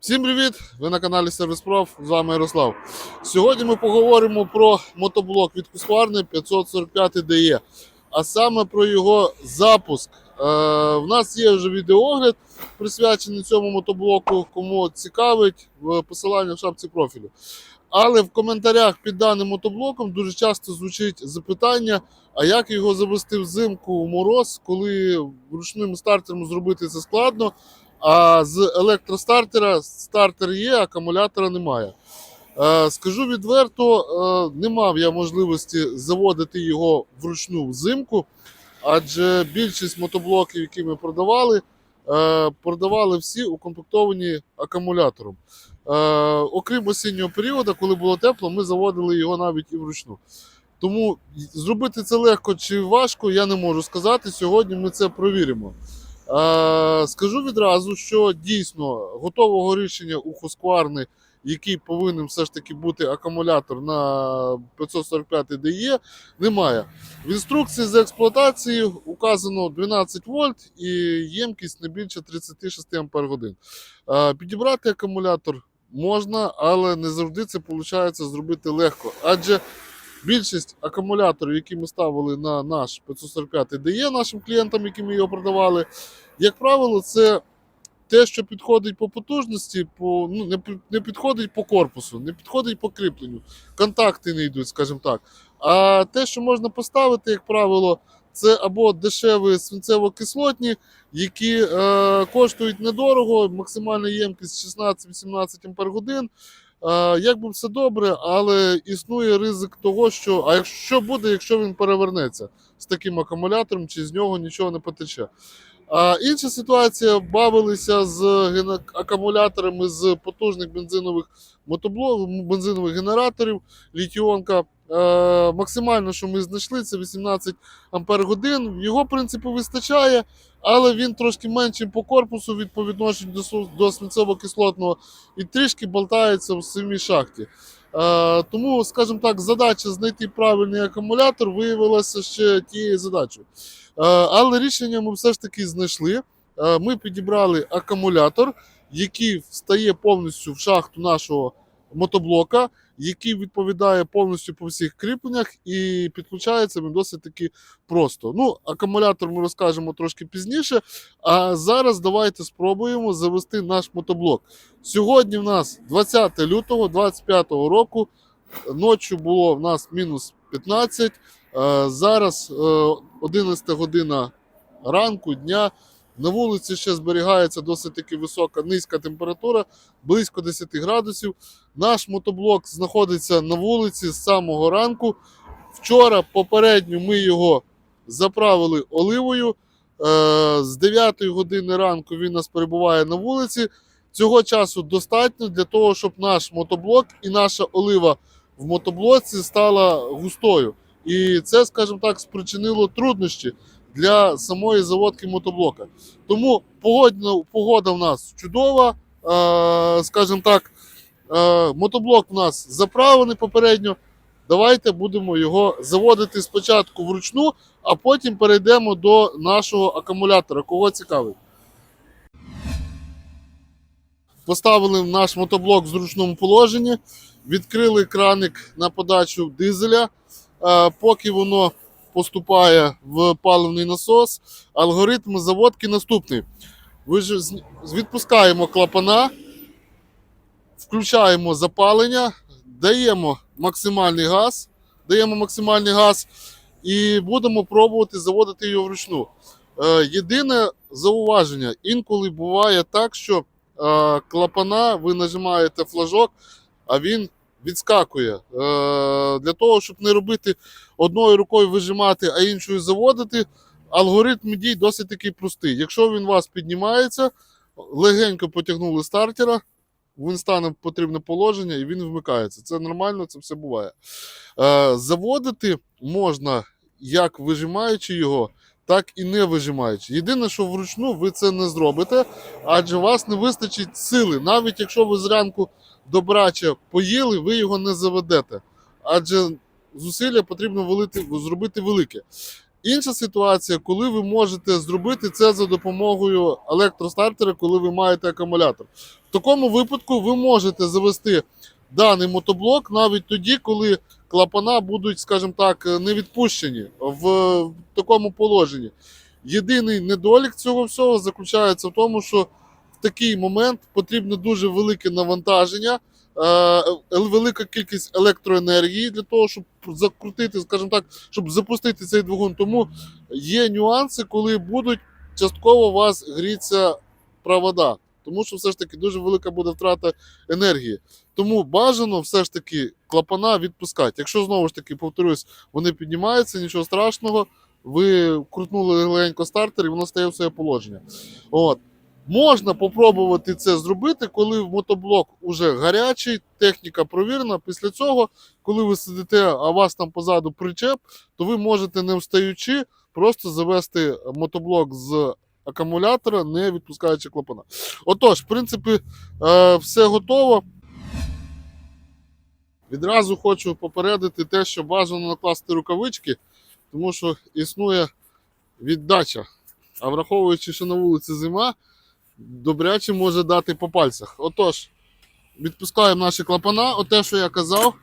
Всім привіт! Ви на каналі Сервіс Проф. З вами Ярослав. Сьогодні ми поговоримо про мотоблок від Husqvarna 545 DE, а саме про його запуск. Е, в нас є вже відеоогляд присвячений цьому мотоблоку. Кому цікавить, в посиланні в шапці профілю. Але в коментарях під даним мотоблоком дуже часто звучить запитання: а як його завести взимку у мороз, коли ручним стартером зробити це складно. А з електростартера стартер є, акумулятора немає. Е, скажу відверто, е, не мав я можливості заводити його вручну взимку, адже більшість мотоблоків, які ми продавали, е, продавали всі укомплектовані акумулятором. Окрім осіннього періоду, коли було тепло, ми заводили його навіть і вручну. Тому зробити це легко чи важко, я не можу сказати. Сьогодні ми це провіримо. Е, Скажу відразу, що дійсно готового рішення у Husqvarna, який повинен все ж таки бути акумулятор на 545 DE, немає. В інструкції з експлуатації указано 12 вольт і ємкість не більше 36 Ампер годин. Е, Підібрати акумулятор можна, але не завжди це виходить зробити легко. Адже більшість акумуляторів, які ми ставили на наш 545 DE нашим клієнтам, які ми його продавали, як правило, це те, що підходить по потужності, по, ну, не, підходить по корпусу, не підходить по кріпленню. Контакти не йдуть, скажімо так. А те, що можна поставити, як правило, це або дешеві свинцево-кислотні, які е, коштують недорого, максимальна ємкість 16-18 Ампер годин. Е, як би все добре, але існує ризик того, що а якщо буде, якщо він перевернеться з таким акумулятором, чи з нього нічого не потече. А інша ситуація бавилися з акумуляторами з потужних бензинових мотоблок, бензинових генераторів, літіонка. Е, максимально, що ми знайшли, це 18 ампер годин. Його, в принципі, вистачає, але він трошки менший по корпусу від по відношенню до, до свинцево-кислотного і трішки болтається в самій шахті. Е, тому, скажімо так, задача знайти правильний акумулятор виявилася ще тією задачею. Е, але рішення ми все ж таки знайшли. Ми підібрали акумулятор, який встає повністю в шахту нашого мотоблока, який відповідає повністю по всіх кріпленнях, і підключається він досить таки просто. Ну, акумулятор ми розкажемо трошки пізніше. А зараз давайте спробуємо завести наш мотоблок. Сьогодні в нас 20 лютого 2025 року. Ночі було в нас мінус 15. Е, Зараз е, 11 година ранку, дня. На вулиці ще зберігається досить таки висока низька температура, близько 10 градусів. Наш мотоблок знаходиться на вулиці з самого ранку. Вчора попередньо ми його заправили оливою. Е, З 9 години ранку він нас перебуває на вулиці. Цього часу достатньо для того, щоб наш мотоблок і наша олива в мотоблоці стала густою. І це, скажімо так, спричинило труднощі для самої заводки мотоблока. Тому погодна, погода в нас чудова, е, скажімо так, е, мотоблок у нас заправлений попередньо. Давайте будемо його заводити спочатку вручну, а потім перейдемо до нашого акумулятора. Кого цікавить? Поставили наш мотоблок в зручному положенні, відкрили краник на подачу дизеля. Е, Поки воно поступає в паливний насос, алгоритм заводки наступний. Відпускаємо клапана, включаємо запалення, даємо максимальний газ, даємо максимальний газ і будемо пробувати заводити його вручну. Е, Єдине зауваження: інколи буває так, що е, клапана, ви нажимаєте флажок, а він відскакує. Е, Для того, щоб не робити одною рукою вижимати, а іншою заводити, алгоритм дій досить таки простий. Якщо він у вас піднімається, легенько потягнули стартера, він стане в потрібне положення і він вмикається. Це нормально, це все буває. Е, Заводити можна як вижимаючи його, так і не вижимаючи. Єдине, що вручну ви це не зробите, адже вас не вистачить сили. Навіть якщо ви зранку добрача поїли, ви його не заведете. Адже зусилля потрібно велити, зробити велике. Інша ситуація, коли ви можете зробити це за допомогою електростартера, коли ви маєте акумулятор. В такому випадку ви можете завести даний мотоблок навіть тоді, коли клапана будуть, скажімо так, не відпущені в такому положенні. Єдиний недолік цього всього заключається в тому, що в такий момент потрібно дуже велике навантаження, велика кількість електроенергії для того, щоб закрутити, скажімо так, щоб запустити цей двигун. Тому є нюанси, коли будуть частково у вас гріться провода. Тому що все ж таки дуже велика буде втрата енергії. Тому бажано все ж таки клапана відпускати. Якщо знову ж таки, повторюсь, вони піднімаються, нічого страшного. Ви крутнули легенько стартер і воно стає в своє положення. От. Можна попробувати це зробити, коли мотоблок уже гарячий, техніка провірена. Після цього, коли ви сидите, а вас там позаду причеп, то ви можете не встаючи просто завести мотоблок з акумулятора, не відпускаючи клапана. Отож, в принципі, е, все готово. Відразу хочу попередити те, що бажано накласти рукавички, тому що існує віддача. А враховуючи, що на вулиці зима, добряче може дати по пальцях. Отож, відпускаємо наші клапана, оте, що я казав.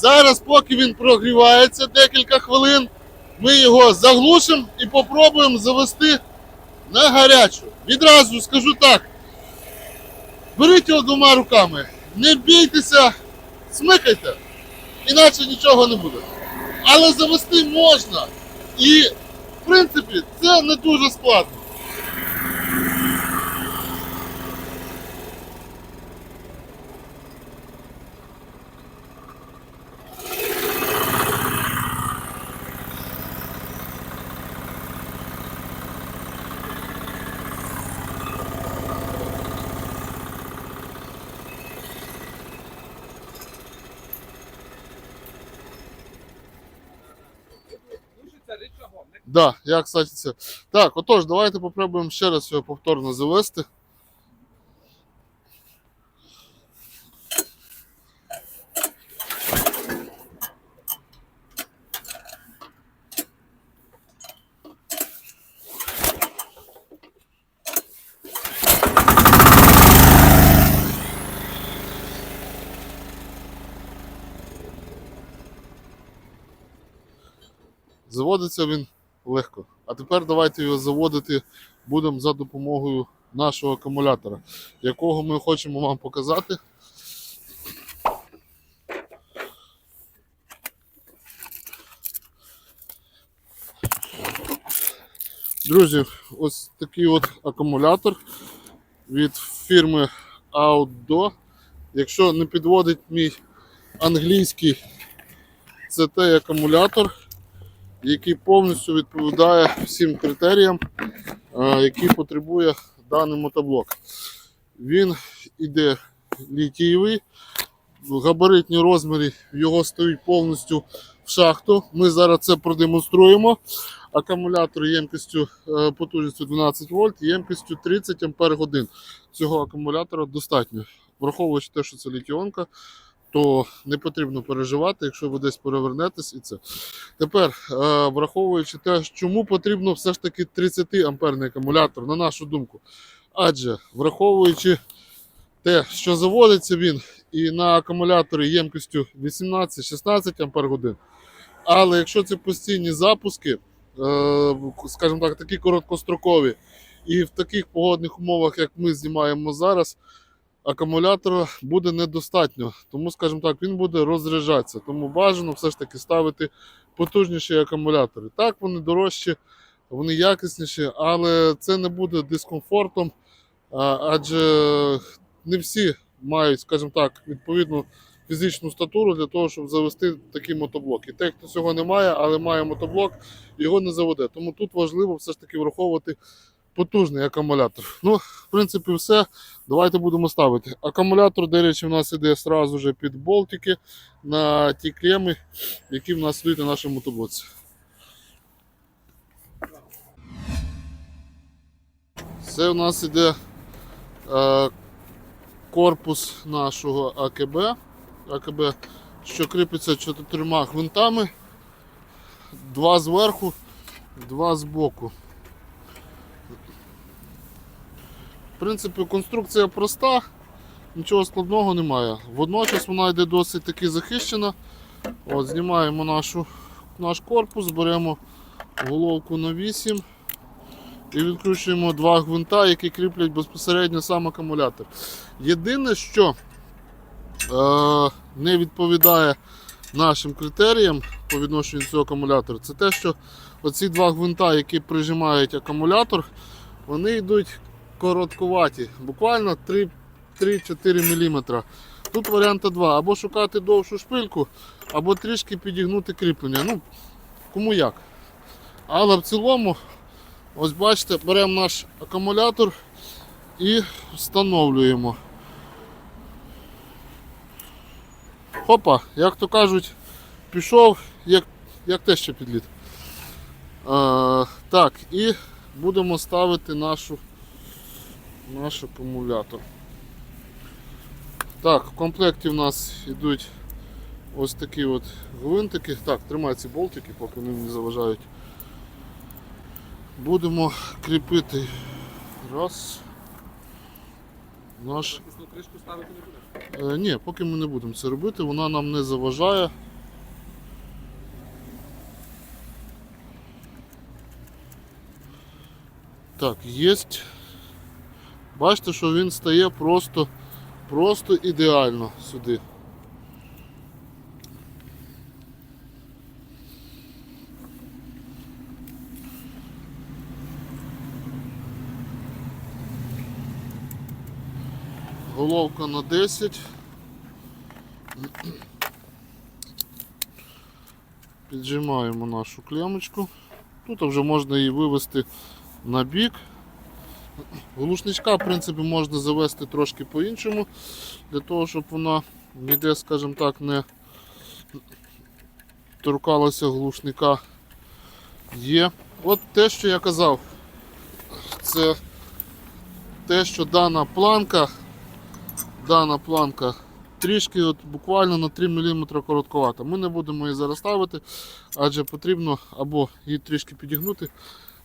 Зараз, поки він прогрівається декілька хвилин, ми його заглушимо і попробуємо завести на гарячу. Відразу скажу так. Беріть його двома руками, не бійтеся, смикайте, іначе нічого не буде. Але завести можна. І, в принципі, це не дуже складно. Да, я, кстати, це. Так, отож, давайте попробуємо ще раз його повторно завести. Заводиться він легко. А тепер давайте його заводити будемо за допомогою нашого акумулятора, якого ми хочемо вам показати. Друзі, ось такий от акумулятор від фірми Outdo. Якщо не підводить мій англійський, це той акумулятор, який повністю відповідає всім критеріям, е, які потребує даний мотоблок. Він іде літієвий, габаритні розміри його стоїть повністю в шахту. Ми зараз це продемонструємо. Акумулятор ємкістю е, потужністю 12 вольт, ємкістю 30 ампер годин. Цього акумулятора достатньо. Враховуючи те, що це літіонка, то не потрібно переживати, якщо ви десь перевернетесь і це. Тепер, е, враховуючи те, чому потрібно все ж таки 30 амперний акумулятор, на нашу думку. Адже враховуючи те, що заводиться він і на акумуляторі ємкістю 18-16 Ампер годин. Але якщо це постійні запуски, е, скажімо так, такі короткострокові, і в таких погодних умовах, як ми знімаємо зараз, акумулятора буде недостатньо. Тому, скажімо так, він буде розряджатися. Тому бажано все ж таки ставити потужніші акумулятори. Так, вони дорожчі, вони якісніші, але це не буде дискомфортом, адже не всі мають, скажімо так, відповідну фізичну статуру для того, щоб завести такий мотоблок. І той, хто цього не має, але має мотоблок, його не заведе. Тому тут важливо все ж таки враховувати потужний акумулятор. Ну, в принципі, все. Давайте будемо ставити. Акумулятор, до речі, у нас іде сразу же під болтики на ті клеми, які в нас стоять на нашому мотоблоці. Це у нас іде е, корпус нашого АКБ. АКБ, що кріпиться чотирма гвинтами. Два зверху, два збоку. В принципі, конструкція проста, нічого складного немає. Водночас вона йде досить таки захищена. От, знімаємо нашу, наш корпус, беремо головку на 8 і відкручуємо два гвинта, які кріплять безпосередньо сам акумулятор. Єдине, що е, не відповідає нашим критеріям по відношенню до цього акумулятора, це те, що оці два гвинта, які прижимають акумулятор, вони йдуть короткуваті, буквально 3 3-4 мм. Тут варіанти два. Або шукати довшу шпильку, або трішки підігнути кріплення. Ну, кому як. Але в цілому, ось бачите, беремо наш акумулятор і встановлюємо. Хопа, як то кажуть, пішов, як, як те ще підліт. Е, так, і будемо ставити нашу, наш акумулятор. Так, в комплекті в нас йдуть ось такі от гвинтики. Так, тримай ці болтики, поки вони не заважають. Будемо кріпити раз. Наш кришку ставити не будеш. Е, ні, поки ми не будемо це робити, вона нам не заважає. Так, є. Бачите, що він стає просто, просто ідеально сюди. Головка на 10. Піджимаємо нашу клемочку. Тут вже можна її вивести на бік. Глушничка, в принципі, можна завести трошки по-іншому, для того, щоб вона ніде, скажімо так, не торкалася глушника. Є. От те, що я казав, це те, що дана планка дана планка трішки от буквально на 3 мм коротковата. Ми не будемо її зараз ставити, адже потрібно або її трішки підігнути,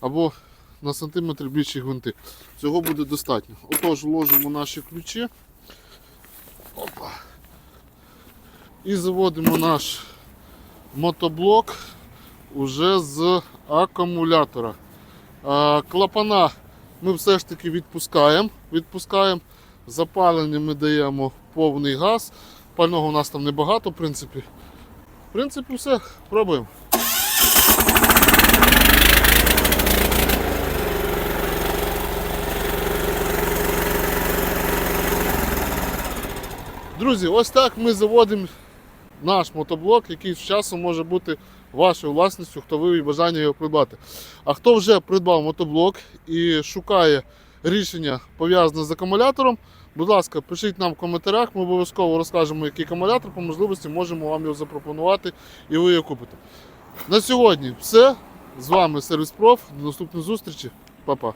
або на сантиметр більші гвинти. Цього буде достатньо. Отож, вложимо наші ключі. Опа. І заводимо наш мотоблок уже з акумулятора. Клапана ми все ж таки відпускаємо. відпускаємо. Запалення ми даємо повний газ. Пального у нас там небагато, в принципі. В принципі, все, пробуємо. Друзі, ось так ми заводимо наш мотоблок, який з часом може бути вашою власністю, хто виявить бажання його придбати. А хто вже придбав мотоблок і шукає рішення пов'язане з акумулятором, будь ласка, пишіть нам в коментарях, ми обов'язково розкажемо, який акумулятор, по можливості можемо вам його запропонувати і ви його купите. На сьогодні все. З вами Сервіс Проф. До наступної зустрічі. Па-па.